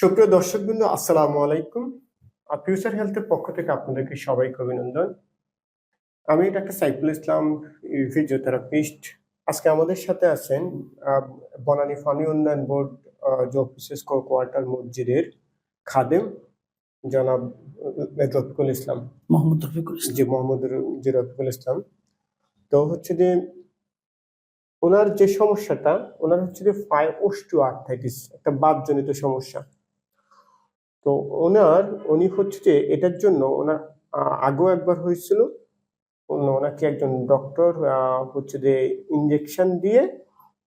সুপ্রিয় দর্শকবৃন্দ আসসালামু আলাইকুম। ফিউচার হেলথের পক্ষ থেকে আপনাদেরকে সবাইকে অভিনন্দন। আমি ডাক্তার সাইফুল ইসলাম ফিজিওথেরাপিস্ট আজকে আমাদের সাথে আছেন বনানী ফানি উন্নয়ন বোর্ড যে অফিসেস কোয়ার্টার মসজিদের খাদেম জনাব রফিকুল ইসলাম। মোহাম্মদ রফিকুল ইসলাম। যে মোহাম্মদ রফিকুল ইসলাম। তো হচ্ছে যে ওনার যে সমস্যাটা ওনার হচ্ছে যে ফাই ওস্টু আর্থাইটিস একটা বাতজনিত সমস্যা। তো ওনার, উনি হচ্ছে যে এটার জন্য ওনার আগেও একবার হয়েছিল ওনাকে একজন ডক্টর হচ্ছে যে ইঞ্জেকশন দিয়ে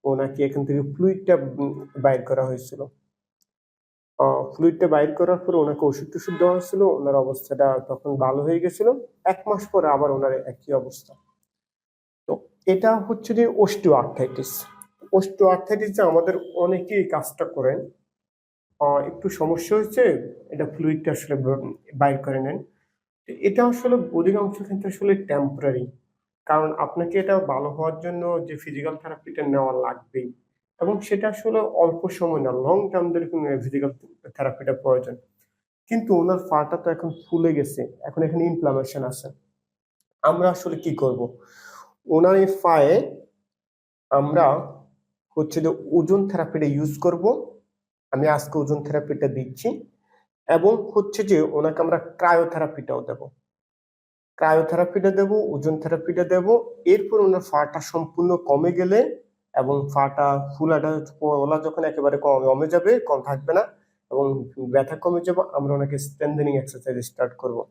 ওনাকে এখান থেকে ফ্লুইডটা বাইর করা হয়েছিল। ফ্লুইডটা বাইর করার পরে ওনাকে ওষুধ টষুধ দেওয়া হয়েছিল, ওনার অবস্থাটা তখন ভালো হয়ে গেছিল। এক মাস পরে আবার ওনার একই অবস্থা। তো এটা হচ্ছে যে ওস্টিও আর্থাইটিস ওস্টিও আর্থাইটিস আমাদের অনেকেই কাজটা করেন একটু সমস্যা হচ্ছে এটা ফ্লুইডটা আসলে বাইর করে নেন। এটা আসলে অধিকাংশ ক্ষেত্রে আসলে টেম্পোরারি কারণ আপনাকে এটা ভালো হওয়ার জন্য যে ফিজিক্যাল থেরাপিটা নেওয়া লাগবেই। এবং সেটা আসলে অল্প সময় না লং টার্ম ধরে ফিজিক্যাল থেরাপিটা প্রয়োজন। কিন্তু ওনার ফাটা তো এখন ফুলে গেছে, এখন এখানে ইনফ্লামেশন আছে। আমরা আসলে কি করব? ওনার এই ফায়ে আমরা হচ্ছে যে ওজন থেরাপিটা ইউজ করব। আমি আজকে ওজন থেরাপিটা দিচ্ছি এবং হচ্ছে যে ওনাকে আমরা ক্রায়োথেরাপিটাও দেব। ক্রায়োথেরাপিটা দেব, ওজন থেরাপিটা দেব, এরপর ওনার ফাটা সম্পূর্ণ কমে গেলে এবং ফাটা ফুলাটা ওলা যখন একেবারে কম- যাবে, কম থাকবে না এবং ব্যথা কমে যাবে, আমরা ওনাকে স্ট্রেন্থেনিং এক্সারসাইজ স্টার্ট করব।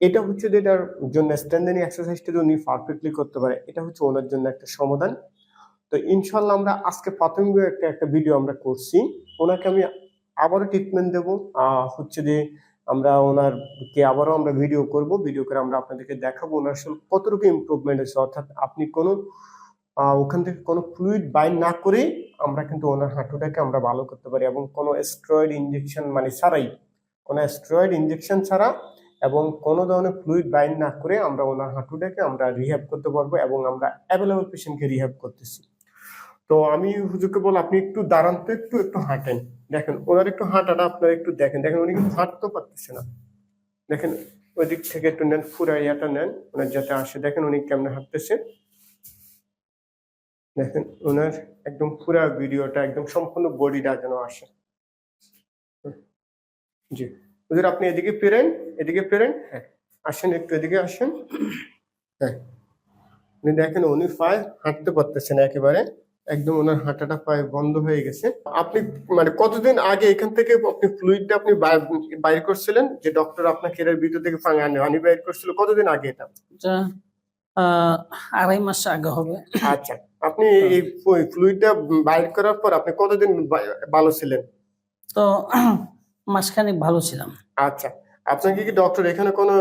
এটা হচ্ছে যে এটার জন্য স্ট্রেন্থেনিং এক্সারসাইজটা যদি উনি পারফেক্টলি করতে পারে, এটা হচ্ছে ওনার জন্য একটা সমাধান। তো ইনশাল্লাহ আমরা আজকে প্রাথমিক একটা একটা ভিডিও আমরা করছি। ওনাকে আমি আবারও ট্রিটমেন্ট দেবো। হচ্ছে যে আমরা ওনারকে আবারও আমরা ভিডিও করব। ভিডিও করে আমরা আপনাদেরকে দেখাবো ওনার আসলে কতটুকু ইমপ্রুভমেন্ট হয়েছে অর্থাৎ আপনি কোনো ওখান থেকে কোনো ফ্লুইড বাইন না করে আমরা কিন্তু ওনার হাঁটুটাকে আমরা ভালো করতে পারি এবং কোনো স্টেরয়েড ইঞ্জেকশন মানে ছাড়াই, কোনো স্টেরয়েড ইঞ্জেকশন ছাড়া এবং কোনো ধরনের ফ্লুইড বাইন না করে আমরা ওনার হাঁটুটাকে আমরা রিহ্যাব করতে পারব এবং আমরা অ্যাভেলেবল পেশেন্টকে রিহ্যাব করতেছি। তো আমি হুজুরকে বল আপনি একটু দাঁড়ান তো একটু একটু হাঁটেন। দেখেন, ওনার একটু হাঁটাটা আপনারা একটু দেখেন। দেখেন, উনি কিন্তু হাঁটতেও পারতেছে না। দেখেন ওই দিক থেকে একটু নেন পুরো ইয়াটা নেন, ওনার যাতে আসে। দেখেন উনি কেমনে হাঁটতেছে। দেখেন, ওনার একদম পুরো ভিডিওটা, একদম সম্পূর্ণ বডিটা যেন আসে। জি। ওদের আপনি এদিকে ফেরেন এদিকে ফেরেন। হ্যাঁ আসেন, একটু এদিকে আসেন। হ্যাঁ। উনি দেখেন, উনি পায়ে হাঁটতে পারতেছেন একেবারে। একদম ওনার হাঁটাটা পায়ে বন্ধ হয়ে গেছে। আপনি মানে কতদিন আগে এখান থেকে আপনি ফ্লুইডটা আপনি বাই- বাইর করছিলেন? যে ডক্টর আপনাকে এর ভিতর থেকে আনি বাইর করছিল কতদিন আগে এটা? আড়াই মাস আগে হবে। আচ্ছা আপনি এই ফ্লুইডটা বাইর করার পর আপনি কতদিন ভালো ছিলেন? তো মাসখানেক ভালো ছিলাম। আচ্ছা আপনাকে কি ডক্টর এখানে কোনো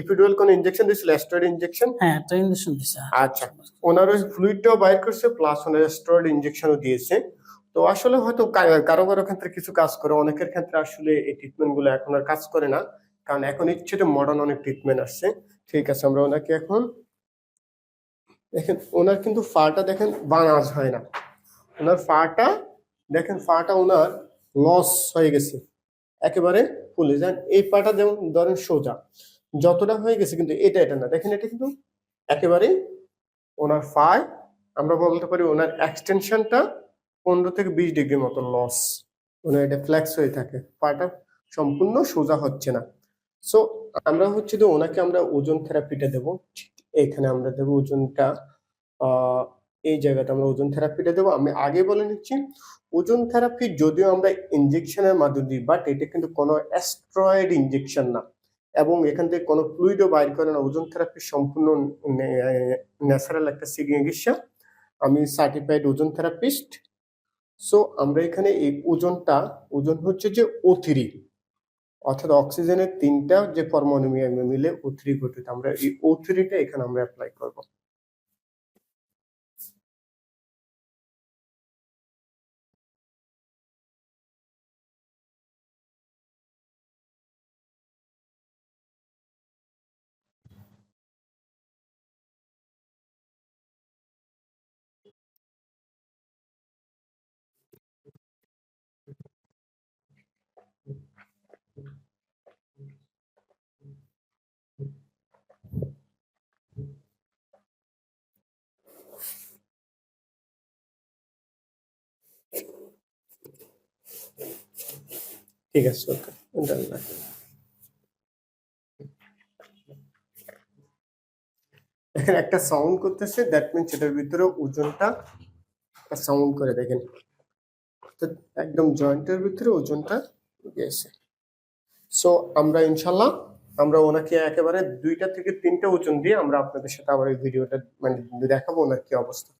ইপিডুয়াল কোনো ইনজেকশন দিয়েছিল? স্টেরয়েড ইনজেকশন হ্যাঁ একটা ইঞ্জেকশন দিছে আচ্ছা ওনার ওই ফ্লুইডটাও বাইর করছে প্লাস ওনার স্টেরয়েড ইনজেকশনও দিয়েছে। তো আসলে হয়তো কারও কারও ক্ষেত্রে কিছু কাজ করে অনেকের ক্ষেত্রে আসলে এই ট্রিটমেন্টগুলো এখন আর কাজ করে না। কারণ এখন ইচ্ছে তো মডার্ন অনেক ট্রিটমেন্ট আসছে। ঠিক আছে আমরা ওনাকে এখন দেখেন ওনার কিন্তু ফাটা দেখেন বানাজ হয় না। ওনার ফাটা দেখেন ফাটা ওনার লস হয়ে গেছে। একেবারে ফুলে যান এই পাটা যেমন ধরেন সোজা, যতটা হয়ে গেছে কিন্তু এটা এটা না। দেখেন, এটা কিন্তু একেবারে ওনার ফায় আমরা বলতে পারি ওনার এক্সটেনশনটা পনেরো থেকে বিশ ডিগ্রি মতো লস ওনার এটা ফ্ল্যাক্স হয়ে থাকে। পাটা সম্পূর্ণ সোজা হচ্ছে না। সো আমরা হচ্ছে যে ওনাকে আমরা ওজন থেরাপিটা দেবো। এখানে আমরা দেবো ওজনটা এই জায়গাতে আমরা ওজন থেরাপিটা দেবো। আমি আগে বলে নিচ্ছি ওজন থেরাপি যদিও আমরা ইনজেকশনের মাধ্যমে দিই বাট এটা কিন্তু কোনো অ্যাস্ট্রয়েড ইনজেকশন না। এবং এখান থেকে কোনো ফ্লুইডও বাইর করে না। ওজন থেরাপি সম্পূর্ণ ন্যাচারাল একটা চিকিৎসা আমি সার্টিফাইড ওজন থেরাপিস্ট সো আমরা এখানে এই ওজনটা, ওজন হচ্ছে যে ও থ্রি অর্থাৎ অক্সিজেনের তিনটা যে পরমাণু মিলে- মিলে ও থ্রি গঠিত। আমরা এই ও থ্রিটা এখানে আমরা অ্যাপ্লাই ঠিক আছে ওকে একটা সাউন্ড করতেছে দ্যাট মিন সেটার ভিতরে ওজনটা একটা সাউন্ড করে, দেখেন। একদম জয়েন্টের ভিতরে ওজনটা গিয়েছে সো আমরা ইনশাল্লাহ আমরা ওনাকে একেবারে দুইটা থেকে তিনটা ওজন দিয়ে আমরা আপনাদের সাথে আবার ভিডিওটা মানে দেখাবো ওনার কি অবস্থা।